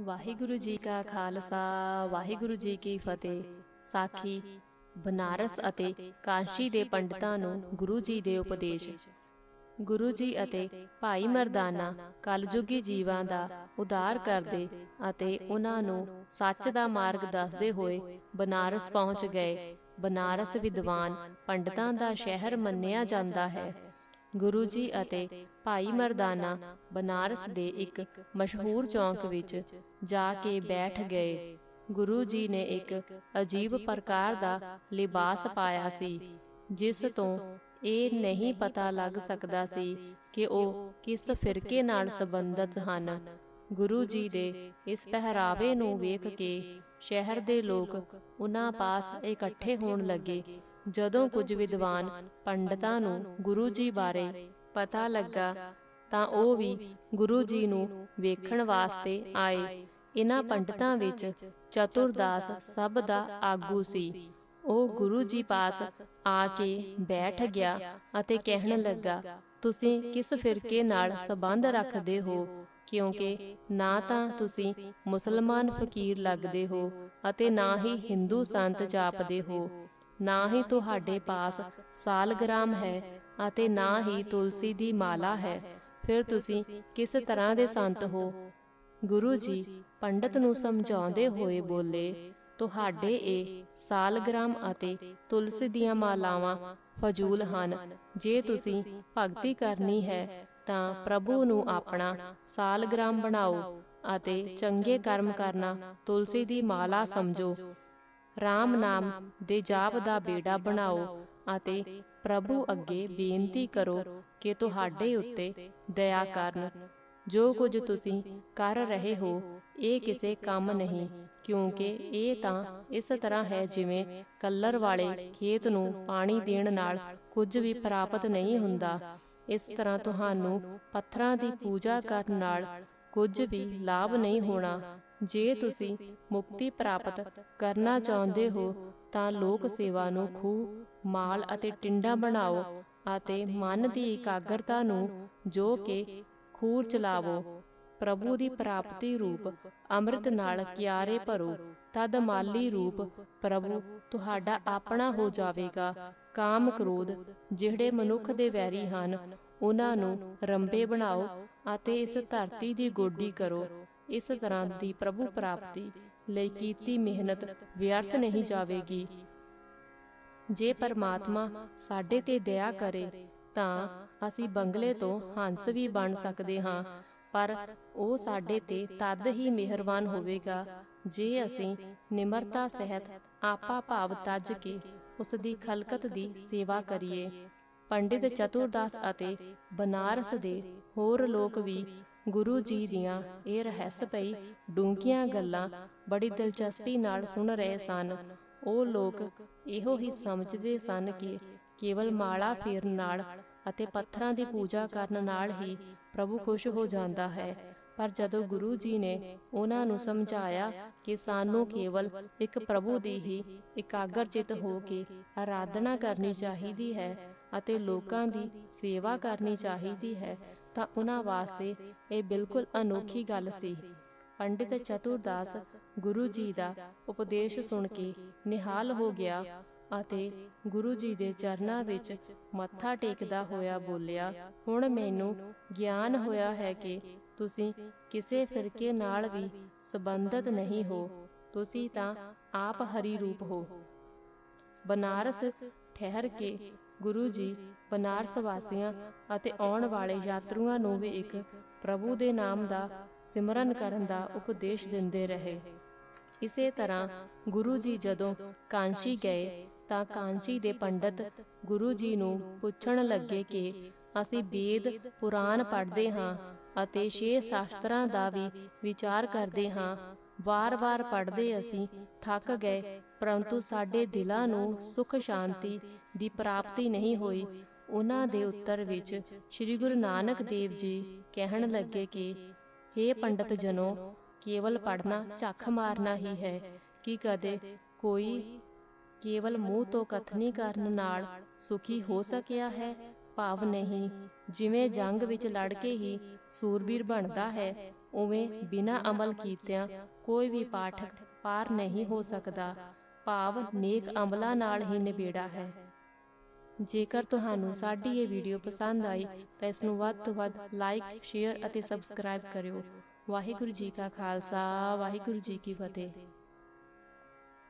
ਵਾਹਿਗੁਰੂ ਜੀ ਕਾ ਖਾਲਸਾ, ਵਾਹਿਗੁਰੂ ਜੀ ਕੀ ਫਤਿਹ। ਸਾਖੀ ਬਨਾਰਸ ਅਤੇ ਕਾਂਸ਼ੀ ਦੇ ਪੰਡਤਾਂ ਨੂੰ ਗੁਰੂ ਜੀ ਦੇ ਉਪਦੇਸ਼। ਗੁਰੂ ਜੀ ਅਤੇ ਭਾਈ ਮਰਦਾਨਾ ਕਲਯੁਗੀ ਜੀਵਾਂ ਦਾ ਉਦਾਰ ਕਰਦੇ ਅਤੇ ਉਹਨਾਂ ਨੂੰ ਸੱਚ ਦਾ ਮਾਰਗ ਦੱਸਦੇ ਹੋਏ ਬਨਾਰਸ ਪਹੁੰਚ ਗਏ। ਬਨਾਰਸ ਵਿਦਵਾਨ ਪੰਡਤਾਂ ਦਾ ਸ਼ਹਿਰ ਮੰਨਿਆ ਜਾਂਦਾ ਹੈ। ਗੁਰੂ ਜੀ ਅਤੇ ਭਾਈ ਮਰਦਾਨਾ ਬਨਾਰਸ ਦੇ ਇੱਕ ਮਸ਼ਹੂਰ ਚੌਂਕ ਵਿੱਚ ਜਾ ਕੇ ਬੈਠ ਗਏ। ਗੁਰੂ ਜੀ ਨੇ ਇੱਕ ਅਜੀਬ ਪ੍ਰਕਾਰ ਦਾ ਲਿਬਾਸ ਪਾਇਆ ਸੀ, ਜਿਸ ਤੋਂ ਇਹ ਨਹੀਂ ਪਤਾ ਲੱਗ ਸਕਦਾ ਸੀ ਕਿ ਉਹ ਕਿਸ ਫਿਰਕੇ ਨਾਲ ਸੰਬੰਧਿਤ ਹਨ। ਗੁਰੂ ਜੀ ਦੇ ਇਸ ਪਹਿਰਾਵੇ ਨੂੰ ਵੇਖ ਕੇ ਸ਼ਹਿਰ ਦੇ ਲੋਕ ਉਹਨਾਂ ਪਾਸ ਇਕੱਠੇ ਹੋਣ ਲੱਗੇ। ਜਦੋਂ ਕੁਝ ਵਿਦਵਾਨ ਪੰਡਤਾਂ ਨੂੰ ਗੁਰੂ ਜੀ ਬਾਰੇ ਪਤਾ ਲੱਗਾ ਤਾਂ ਉਹ ਵੀ ਗੁਰੂ ਜੀ ਨੂੰ ਵੇਖਣ ਵਾਸਤੇ ਆਏ। ਇਹਨਾਂ ਪੰਡਤਾਂ ਵਿੱਚ ਚਤੁਰਦਾਸ ਸਭ ਦਾ ਆਗੂ ਸੀ। ਉਹ ਗੁਰੂ ਜੀ ਪਾਸ ਆ ਕੇ ਬੈਠ ਗਿਆ ਅਤੇ ਕਹਿਣ ਲੱਗਾ ਤੁਸੀਂ ਕਿਸ ਫਿਰਕੇ ਨਾਲ ਸਬੰਧ ਰੱਖਦੇ ਹੋ? ਕਿਉਂਕਿ ਨਾ ਤਾਂ ਤੁਸੀਂ ਮੁਸਲਮਾਨ ਫਕੀਰ ਲੱਗਦੇ ਹੋ ਅਤੇ ਨਾ ਹੀ ਹਿੰਦੂ ਸੰਤ ਜਾਪਦੇ ਹੋ। ਨਾ ਹੀ ਤੁਹਾਡੇ ਪਾਸ ਸਾਲਗ੍ਰਾਮ ਹੈ ਅਤੇ ਨਾ ਹੀ ਤੁਲਸੀ ਦੀ ਮਾਲਾ ਹੈ। ਫਿਰ ਤੁਸੀਂ ਕਿਸ ਤਰ੍ਹਾਂ ਦੇ ਸੰਤ ਹੋ? ਗੁਰੂ ਜੀ ਪੰਡਤ ਨੂੰ ਸਮਝਾਉਂਦੇ ਹੋਏ ਬੋਲੇ, ਤੁਹਾਡੇ ਇਹ ਸਾਲਗ੍ਰਾਮ ਅਤੇ ਤੁਲਸੀ ਦੀਆਂ ਮਾਲਾਵਾਂ ਫਜ਼ੂਲ ਹਨ। ਜੇ ਤੁਸੀਂ ਭਗਤੀ ਕਰਨੀ ਹੈ, ਤਾਂ ਪ੍ਰਭੂ ਨੂੰ ਆਪਣਾ ਸਾਲਗ੍ਰਾਮ ਬਣਾਓ ਅਤੇ ਚੰਗੇ ਕਰਮ ਕਰਨਾ ਤੁਲਸੀ ਦੀ ਮਾਲਾ ਸਮਝੋ। RAM ਨਾਮ ਦੇ ਜਾਪ ਦਾ ਬੇੜਾ ਬਣਾਓ ਅਤੇ ਪ੍ਰਭੂ ਅੱਗੇ ਬੇਨਤੀ ਕਰੋ ਕਿ ਤੁਹਾਡੇ ਉੱਤੇ ਦਇਆ ਕਰਨ। ਜੋ ਕੁਝ ਤੁਸੀਂ ਕਰ ਰਹੇ ਹੋ ਇਹ ਕਿਸੇ ਕੰਮ ਨਹੀਂ ਕਿਉਂਕਿ ਇਹ ਤਾਂ ਇਸ ਤਰ੍ਹਾਂ ਹੈ ਜਿਵੇਂ ਕੱਲਰ ਵਾਲੇ ਖੇਤ ਨੂੰ ਪਾਣੀ ਦੇਣ ਨਾਲ ਕੁਝ ਵੀ ਪ੍ਰਾਪਤ ਨਹੀਂ ਹੁੰਦਾ। ਇਸ ਤਰ੍ਹਾਂ ਤੁਹਾਨੂੰ ਪੱਥਰਾਂ ਦੀ ਪੂਜਾ ਕਰਨ ਨਾਲ ਕੁਝ ਵੀ ਲਾਭ ਨਹੀਂ ਹੋਣਾ। ਜੇ ਤੁਸੀਂ ਮੁਕਤੀ ਪ੍ਰਾਪਤ ਕਰਨਾ ਚਾਹੁੰਦੇ ਹੋ ਤਾਂ ਲੋਕ ਸੇਵਾ ਨੂੰ ਖੂਹ ਮਾਲ ਅਤੇ ਟਿੰਡਾ ਬਣਾਓ ਅਤੇ ਮਨ ਦੀ ਇਕਾਗਰਤਾ ਨੂੰ ਜੋ ਕਿ ਖੂਰ ਚਲਾਵੋ ਪ੍ਰਭੂ ਦੀ ਪ੍ਰਾਪਤੀ ਰੂਪ ਅੰਮ੍ਰਿਤ ਨਾਲ ਕਿਆਰੇ ਭਰੋ ਤਦ ਮਾਲੀ ਰੂਪ ਪ੍ਰਭੂ ਤੁਹਾਡਾ ਆਪਣਾ ਹੋ ਜਾਵੇਗਾ ਕਾਮ ਕ੍ਰੋਧ ਜਿਹੜੇ ਮਨੁੱਖ ਦੇ ਵੈਰੀ ਹਨ ਉਹਨਾਂ ਨੂੰ ਰੰਬੇ ਬਣਾਓ ਅਤੇ ਇਸ ਧਰਤੀ ਦੀ ਗੋਡੀ ਕਰੋ। ਇਸ ਤਰ੍ਹਾਂ ਦੀ ਪ੍ਰਭੂ ਪ੍ਰਾਪਤੀ ਲਈ ਕੀਤੀ ਮਿਹਨਤ ਵਿਅਰਥ ਨਹੀਂ ਜਾਵੇਗੀ। ਜੇ ਪਰਮਾਤਮਾ ਸਾਡੇ ਤੇ ਦਇਆ ਕਰੇ, ਤਾਂ ਅਸੀਂ ਬੰਗਲੇ ਤੋਂ ਹੰਸ ਵੀ ਬਣ ਸਕਦੇ ਹਾਂ, ਪਰ ਉਹ ਸਾਡੇ ਤੇ ਤਦ ਹੀ ਮਿਹਰਬਾਨ ਹੋਵੇਗਾ ਜੇ ਅਸੀਂ ਨਿਮਰਤਾ ਸਹਿਤ ਆਪਾ ਭਾਵ ਤੱਜ ਕੇ ਉਸ ਦੀ ਖਲਕਤ ਦੀ ਸੇਵਾ ਕਰੀਏ। ਪੰਡਿਤ ਚਤੁਰਦਾਸ ਅਤੇ ਬਨਾਰਸ ਦੇ ਹੋਰ ਲੋਕ ਵੀ ਗੁਰੂ ਜੀ ਦੀਆਂ ਇਹ ਰਹੱਸ ਪਈ ਡੂੰਘੀਆਂ ਗੱਲਾਂ ਬੜੀ ਦਿਲਚਸਪੀ ਨਾਲ ਸੁਣ ਰਹੇ ਸਨ। ਉਹ ਲੋਕ ਇਹੋ ਹੀ ਸਮਝਦੇ ਸਨ ਕਿ ਕੇਵਲ ਮਾਲਾ ਫੇਰਨ ਨਾਲ ਅਤੇ ਪੱਥਰਾਂ ਦੀ ਪੂਜਾ ਕਰਨ ਨਾਲ ਹੀ ਪ੍ਰਭੂ ਖੁਸ਼ ਹੋ ਜਾਂਦਾ ਹੈ। ਪਰ ਜਦੋਂ ਗੁਰੂ ਜੀ ਨੇ ਉਹਨਾਂ ਨੂੰ ਸਮਝਾਇਆ ਕਿ ਸਾਨੂੰ ਕੇਵਲ ਇੱਕ ਪ੍ਰਭੂ ਦੀ ਹੀ ਇਕਾਗਰ ਚਿਤ ਹੋ ਕੇ ਆਰਾਧਨਾ ਕਰਨੀ ਚਾਹੀਦੀ ਹੈ ਅਤੇ ਲੋਕਾਂ ਦੀ ਸੇਵਾ ਕਰਨੀ ਚਾਹੀਦੀ ਹੈ ਤਾਂ ਉਹਨਾਂ ਵਾਸਤੇ ਇਹ ਬਿਲਕੁਲ ਅਨੋਖੀ ਗੱਲ ਸੀ। ਪੰਡਿਤ ਚਤੁਰਦਾਸ ਗੁਰੂ ਜੀ ਦਾ ਉਪਦੇਸ਼ ਸੁਣ ਕੇ ਨਿਹਾਲ ਹੋ ਗਿਆ ਅਤੇ ਗੁਰੂ ਜੀ ਦੇ ਚਰਨਾਂ ਵਿੱਚ ਮੱਥਾ ਟੇਕਦਾ ਹੋਇਆ ਬੋਲਿਆ, ਹੁਣ ਮੈਨੂੰ ਗਿਆਨ ਹੋਇਆ ਹੈ ਕਿ ਤੁਸੀਂ ਕਿਸੇ ਫਿਰਕੇ ਨਾਲ ਵੀ ਸੰਬੰਧਿਤ ਨਹੀਂ ਹੋ, ਤੁਸੀਂ ਤਾਂ ਆਪ ਹਰੀ ਰੂਪ ਹੋ। ਬਨਾਰਸ ਠਹਿਰ ਕੇ ਗੁਰੂ ਜੀ, ਬਨਾਰਸ ਵਾਸੀਆਂ ਅਤੇ ਆਉਣ ਵਾਲੇ ਯਾਤਰੂਆਂ ਨੂੰ ਵੀ ਇੱਕ ਪ੍ਰਭੂ ਦੇ ਨਾਮ ਦਾ ਸਿਮਰਨ ਕਰਨ ਦਾ ਉਪਦੇਸ਼ ਦਿੰਦੇ ਰਹੇ। ਇਸੇ ਤਰ੍ਹਾਂ ਗੁਰੂ ਜੀ ਜਦੋਂ ਕਾਂਸ਼ੀ ਗਏ ਤਾਂ ਕਾਂਸ਼ੀ ਦੇ ਪੰਡਤ ਗੁਰੂ ਜੀ ਨੂੰ ਪੁੱਛਣ ਲੱਗੇ ਕਿ ਅਸੀਂ ਵੇਦ, ਪੁਰਾਣ ਪੜ੍ਹਦੇ ਹਾਂ ਅਤੇ ਛੇ ਸ਼ਾਸਤਰਾਂ ਦਾ ਵੀ ਵਿਚਾਰ ਕਰਦੇ ਹਾਂ। ਵਾਰ-ਵਾਰ ਪੜ੍ਹਦੇ ਅਸੀਂ ਥੱਕ ਗਏ, ਪਰੰਤੂ ਸਾਡੇ ਦਿਲਾਂ ਨੂੰ ਸੁਖ ਸ਼ਾਂਤੀ ਦੀ ਪ੍ਰਾਪਤੀ ਨਹੀਂ ਹੋਈ। ਉਹਨਾਂ ਦੇ ਉੱਤਰ ਵਿੱਚ ਸ੍ਰੀ ਗੁਰੂ ਨਾਨਕ ਦੇਵ ਜੀ ਕਹਿਣ ਲੱਗੇ ਕਿ हे ਪੰਡਤ ਜਨੋ, ਕੇਵਲ ਪੜਨਾ ਝੱਖ ਮਾਰਨਾ ਹੀ ਹੈ। ਕਿ ਕਦੇ ਕੋਈ ਕੇਵਲ ਮੂੰਹ ਤੋਂ ਕਥਨੀ ਕਰਨ ਨਾਲ ਸੁਖੀ ਹੋ ਸਕਿਆ ਹੈ? ਭਾਵ ਨਹੀਂ, ਜਿਵੇਂ ਜੰਗ ਵਿੱਚ ਲੜ ਕੇ ਹੀ ਸੂਰਬੀਰ ਬਣਦਾ ਹੈ, ਉਵੇਂ ਬਿਨਾਂ ਅਮਲ ਕੀਤਿਆਂ ਕੋਈ ਵੀ ਪਾਠਕ ਪਾਰ ਨਹੀਂ ਹੋ ਸਕਦਾ। ਭਾਵ ਨੇਕ ਅਮਲਾਂ ਨਾਲ ਹੀ ਨਿਬੇੜਾ ਹੈ। ਜੇਕਰ ਤੁਹਾਨੂੰ ਸਾਡੀ ਇਹ ਵੀਡੀਓ ਪਸੰਦ ਆਈ, ਤਾਂ ਇਸ ਨੂੰ ਵੱਧ ਤੋਂ ਵੱਧ ਲਾਈਕ, ਸ਼ੇਅਰ ਅਤੇ ਸਬਸਕ੍ਰਾਈਬ ਕਰਿਓ। ਵਾਹਿਗੁਰੂ ਜੀ ਕਾ ਖਾਲਸਾ, ਵਾਹਿਗੁਰੂ ਜੀ ਕੀ ਫਤਿਹ।